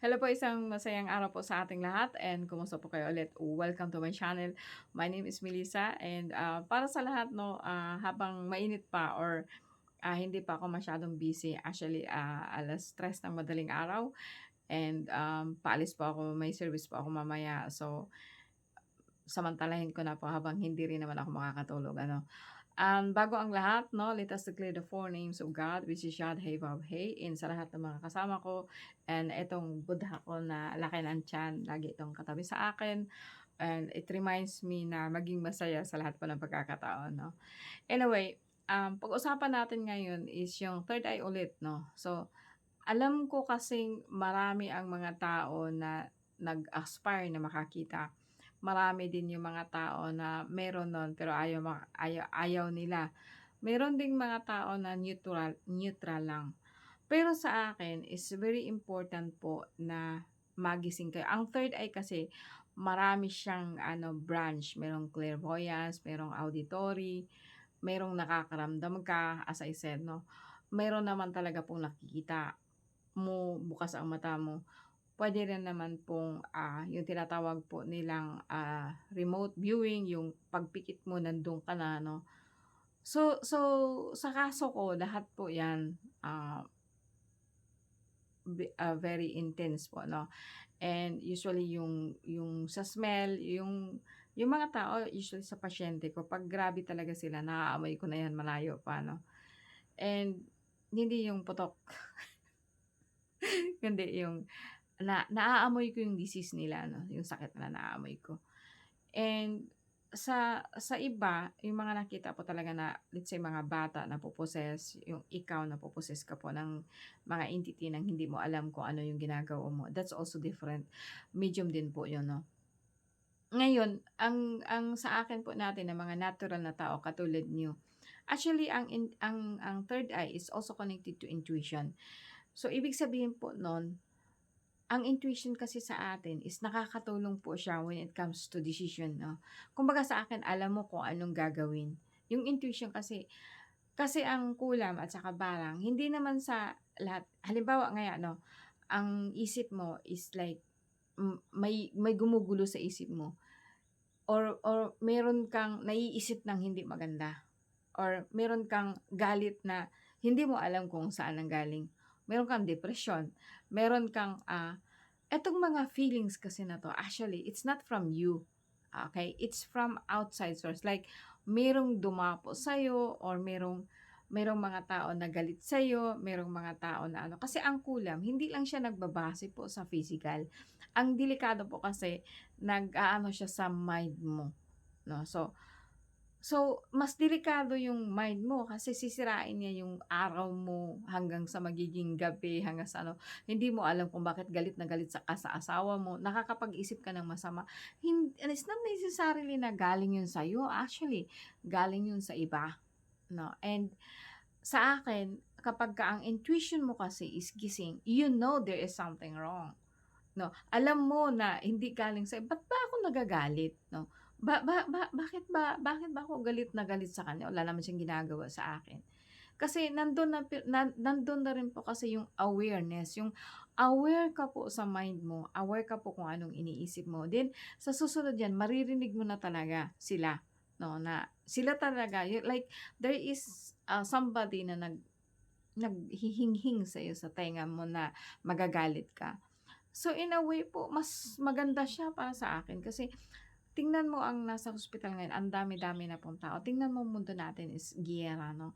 Hello po, isang masayang araw po sa ating lahat and kumusta po kayo ulit? Welcome to my channel. My name is Melissa and uh, para sa lahat no, uh, habang mainit pa or uh, hindi pa ako masyadong busy, actually uh, alas stress ng madaling araw and um, paalis po ako, may service po ako mamaya. So, samantalahin ko na po habang hindi rin naman ako makakatulog. Ano. Um, bago ang lahat, no, let us declare the four names of God, which is Yad, Hey, Vav, Hey, in sa lahat ng mga kasama ko. And itong Buddha ko na laki ng tiyan, lagi itong katabi sa akin. And it reminds me na maging masaya sa lahat po ng pagkakataon, no. Anyway, um, pag-usapan natin ngayon is yung third eye ulit, no. So, alam ko kasing marami ang mga tao na nag-aspire na makakita marami din yung mga tao na meron nun pero ayaw, ayaw, ayaw nila. Meron ding mga tao na neutral, neutral lang. Pero sa akin, is very important po na magising kayo. Ang third eye kasi, marami siyang ano, branch. Merong clairvoyance, merong auditory, merong nakakaramdam ka, as I said, no? Meron naman talaga pong nakikita mo, bukas ang mata mo Puwede rin naman pong, ah, yung tinatawag po nilang, ah, remote viewing, yung pagpikit mo nandun ka na 'no. So so sa kaso ko lahat po 'yan, be ah, very intense po 'no. And usually yung yung sa smell, yung yung mga tao usually sa pasyente ko 'pag grabe talaga sila naaamoy ko na 'yan malayo pa 'no. And hindi yung putok. Hindi yung na naaamoy ko yung disease nila 'no, yung sakit na naaamoy ko. And sa sa iba, yung mga nakita po talaga na let's say mga bata na napo-possess, yung ikaw na napo-possess ka po ng mga entity ng hindi mo alam kung ano yung ginagawa mo, that's also different. Medium din po yun 'no. Ngayon, ang ang sa akin po natin na mga natural na tao katulad niyo, actually ang in ang ang third eye is also connected to intuition. So ibig sabihin po nun ang intuition kasi sa atin is nakakatulong po siya when it comes to decision, 'no. Kumbaga sa akin alam mo kung anong gagawin. Yung intuition kasi kasi ang kulam at saka barang hindi naman sa lahat halimbawa nga 'no, ang isip mo is like may may gumugulo sa isip mo or or meron kang naiisip ng hindi maganda or meron kang galit na hindi mo alam kung saan nanggaling meron kang depression, meron kang, ah, etong mga feelings kasi na 'to, actually, it's not from you, okay? It's from outside source. Like, merong dumapo sa'yo or merong merong mga tao na galit sa'yo, merong mga tao na ano. Kasi ang kulam, hindi lang siya nagbabase po sa physical. Ang delikado po kasi, nag-aano siya sa mind mo, 'no? So So, mas delikado yung mind mo kasi sisirain niya yung araw mo hanggang sa magiging gabi, hanggang sa ano, hindi mo alam kung bakit galit na galit sa ka sa asawa mo, nakakapag-isip ka ng masama. Hin and it's not necessarily na galing yun sa'yo, actually, galing yun sa iba, 'no? And sa akin, kapagka ang intuition mo kasi is gising, you know there is something wrong, 'no? Alam mo na hindi galing sa'yo, ba't ba ako nagagalit, 'no? Ba ba ba bakit ba bakit ba ako galit na galit sa kanya, wala naman siyang ginagawa sa akin. Kasi nandun na na nandun na rin po kasi yung awareness, yung aware ka po sa mind mo, aware ka po kung anong iniisip mo. Then sa susunod yan maririnig mo na talaga sila, 'no, na sila talaga like there is, ah, somebody na nag naghihinghing sa'yo sa tenga mo na magagalit ka. So in a way po mas maganda siya para sa akin kasi Tingnan mo ang nasa hospital ngayon, ang dami-dami na pong tao. Tingnan mo mundo natin is giyera, no?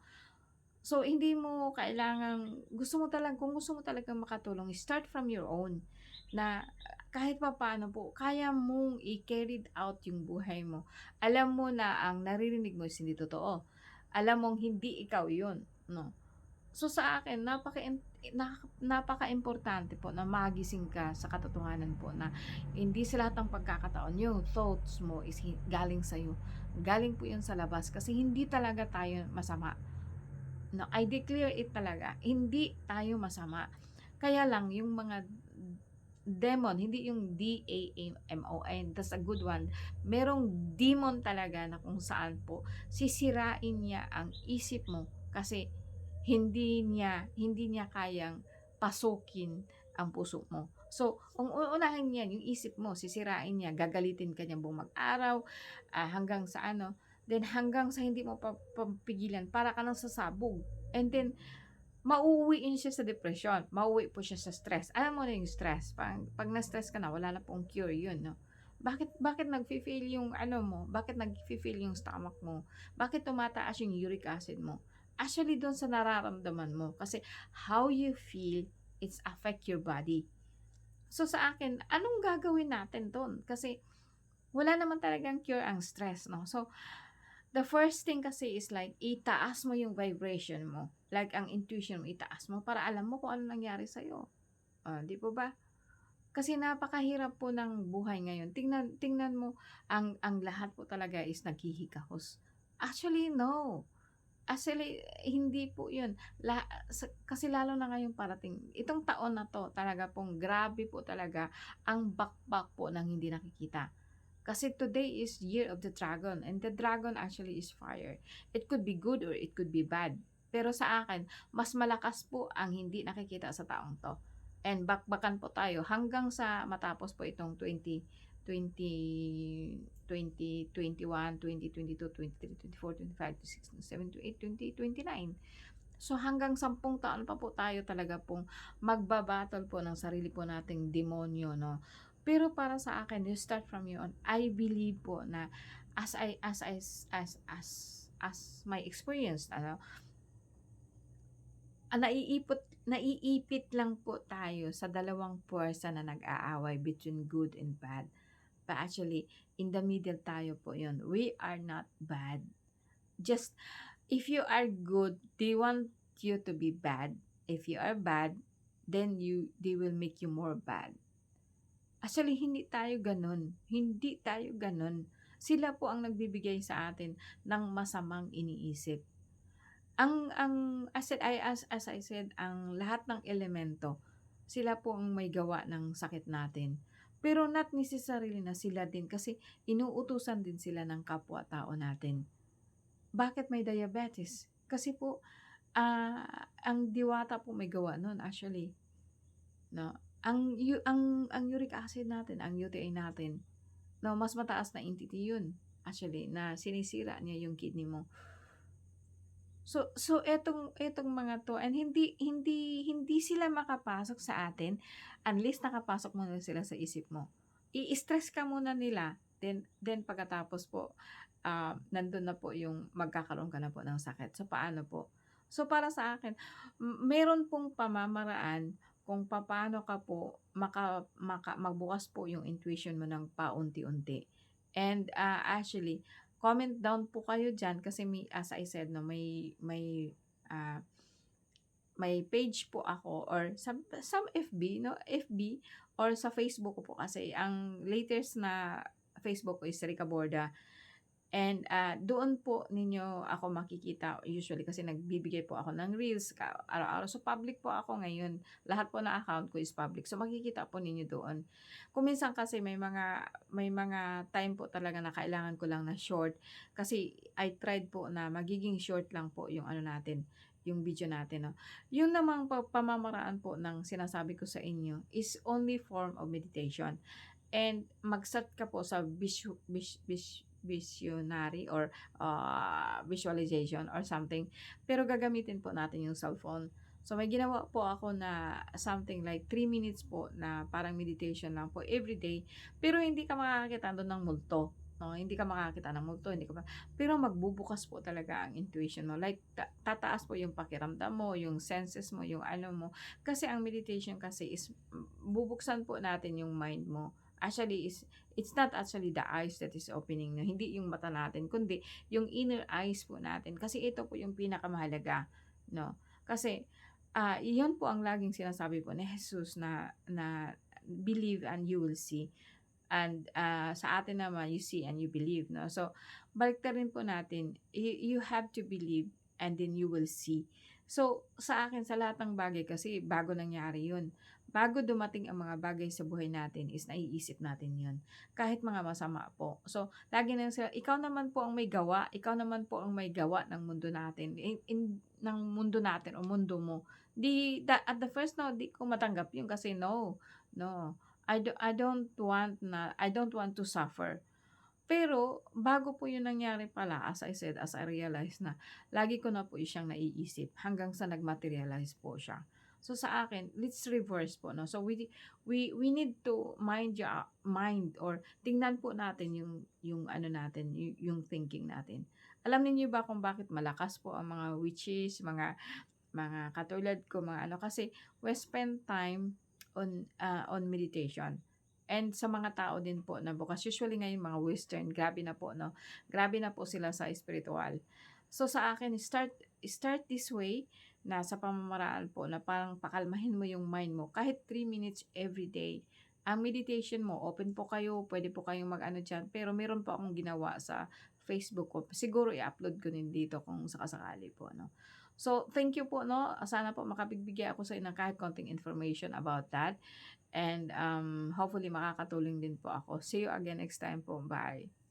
So, hindi mo kailangang, gusto mo talaga, kung gusto mo talagang makatulong, start from your own. Na kahit pa paano po, kaya mong i-carried out yung buhay mo. Alam mo na ang naririnig mo is hindi totoo. Alam mong hindi ikaw yun, no? So sa akin napaka napaka-importante po na magising ka sa katotohanan po na hindi sa lahat ng pagkakataon yung thoughts mo is galing sa iyo. Galing po 'yun sa labas kasi hindi talaga tayo masama. No, I declare it talaga. Hindi tayo masama. Kaya lang yung mga demon, hindi yung D-A-M-O-N, that's a good one. Merong demon talaga na kung saan po sisirain niya ang isip mo kasi hindi niya hindi niya kayang pasukin ang puso mo. So, kung uunahin niyan yung isip mo, sisirain niya, gagalitin ka niya buong mag-araw, ah, hanggang sa ano, then hanggang sa hindi mo pa papigilan, para ka ng sasabog. And then, mauuwiin siya sa depression, mauuwi po siya sa stress. Alam mo na yung stress, pag, pag na-stress ka na, wala na pong cure yun, no? Bakit bakit nagfi-fail yung ano mo? Bakit nagfi-fail yung stomach mo? Bakit tumataas yung uric acid mo? Actually, doon sa nararamdaman mo. Kasi how you feel, it's affect your body. So sa akin, anong gagawin natin doon? Kasi wala naman talagang cure ang stress, no? So, the first thing kasi is like, itaas mo yung vibration mo. Like, ang intuition mo, itaas mo para alam mo kung ano nangyari sa'yo. Uh, di po ba? Kasi napakahirap po ng buhay ngayon. Tingnan, tingnan mo, ang, ang lahat po talaga is naghihikahos. Actually, no. Actually, hindi po yun. La, kasi lalo na ngayon parating. Itong taon na to, talaga pong grabe po talaga ang bakbak po ng hindi nakikita. Kasi today is year of the dragon and the dragon actually is fire. It could be good or it could be bad. Pero sa akin, mas malakas po ang hindi nakikita sa taong to and bakbakan po tayo hanggang sa matapos po itong 20 20 20 21 20 22 23 24 25 26 27 28 20 29 So hanggang 10 taon pa po tayo talaga pong magbabattle po ng sarili po nating demonyo no. Pero para sa akin, you start from you on. I believe po na as I as I as as as my experience ano ah, naiipit naiipit lang po tayo sa dalawang puwersa na nag-aaway between good and bad. But actually, in the middle tayo po yun. We are not bad. Just, if you are good, they want you to be bad. If you are bad, then you they will make you more bad. Actually, hindi tayo ganun. Hindi tayo ganun. Sila po ang nagbibigay sa atin ng masamang iniisip ang ang as I as, as I said, ang lahat ng elemento, sila po ang may gawa ng sakit natin. Pero not necessarily na sila din kasi inuutusan din sila ng kapwa-tao natin. Bakit may diabetes? Kasi po uh, ang diwata po may gawa noon actually. No. Ang ang ang uric acid natin, ang UTI natin, no, mas mataas na entity 'yun actually na sinisira niya yung kidney mo. So so etong etong mga 'to and hindi hindi hindi sila makapasok sa atin unless nakapasok muna sila sa isip mo. I-stress ka muna nila then then pagkatapos po uh, nandun na po yung magkakaroon ka na po ng sakit. So paano po? So para sa akin, meron pong pamamaraan kung paano ka po maka, maka magbukas po yung intuition mo ng paunti-unti. And uh, actually, comment down po kayo diyan kasi may as I said no may may uh, may page po ako or some some FB no FB or sa Facebook po kasi ang latest na Facebook ko is Rica Borda And uh, doon po ninyo ako makikita usually kasi nagbibigay po ako ng reels araw-araw. So public po ako ngayon. Lahat po na account ko is public. So makikita po ninyo doon. Kung minsan kasi may mga may mga time po talaga na kailangan ko lang na short kasi I tried po na magiging short lang po yung ano natin yung video natin. No? Yung namang pamamaraan po ng sinasabi ko sa inyo is only form of meditation. And mag-set ka po sa visu, vis, vis, visionary or uh, visualization or something. Pero gagamitin po natin yung cellphone. So may ginawa po ako na something like 3 minutes po na parang meditation lang po every day. Pero hindi ka makakita doon ng multo. No, hindi ka makakita ng multo, hindi ka ma- pero magbubukas po talaga ang intuition mo. Like ta- tataas po yung pakiramdam mo, yung senses mo, yung ano mo. Kasi ang meditation kasi is bubuksan po natin yung mind mo actually is it's not actually the eyes that is opening no hindi yung mata natin kundi yung inner eyes po natin. Kasi ito po yung pinakamahalaga no? Kasi uh, iyon po ang laging sinasabi po ni Jesus na na believe and you will see. And uh, sa atin naman you see and you believe no? So balik rin po natin you, you have to believe and then you will see so sa akin sa lahat ng bagay kasi bago nangyari yun bago dumating ang mga bagay sa buhay natin is naiisip natin 'yun, kahit mga masama po. So, lagi na sila, "Ikaw naman po ang may gawa, ikaw naman po ang may gawa ng mundo natin, in in ng mundo natin o mundo mo." 'Di da at the first no, 'di ko matanggap 'yun kasi no, no, I do I don't want na I don't want to suffer. Pero bago po 'yun nangyari pala, as I said, as I realized na lagi ko na po siyang naiisip hanggang sa nag-materialize po siya. So, sa akin, let's reverse po 'no. So, we we we need to mind ya mind or tingnan po natin yung yung ano natin, yu yung thinking natin. Alam ninyo ba kung bakit malakas po ang mga witches, mga mga katulad ko, mga ano, kasi we spend time on, ah, on meditation. And sa mga tao din po na bukas, usually ngayon mga western, grabe na po 'no, grabe na po sila sa espirituwal. So, sa akin start start this way na sa pamamaraan po na parang pakalmahin mo yung mind mo kahit 3 minutes everyday. Ang meditation mo, open po kayo, puwede po kayong mag-ano diyan, pero meron po akong ginawa sa Facebook ko. Siguro i-upload ko din dito kung saka-sakali po 'no. So, thank you po 'no, sana po makapagbigay ako sa inyo kahit konting information about that and, um, hopefully makakatulong din po ako. See you again next time po, bye.